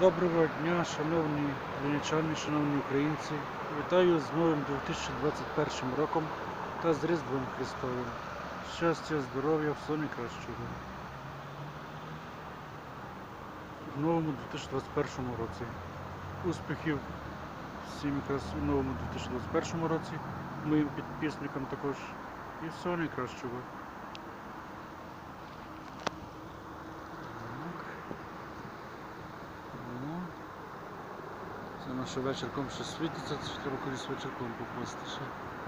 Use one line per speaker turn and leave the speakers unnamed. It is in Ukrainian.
Доброго дня, шановні вінничани, шановні українці. Вітаю з новим 2021 роком та з Різдвом Христовим. Щастя, здоров'я, всього найкращого. В новому 2021 році. Успіхів всім якраз у новому 2021 році, моїм підписникам також. І всього найкращого. Наше вечірком ще світиться, чи треба колись вечірком попасти ще.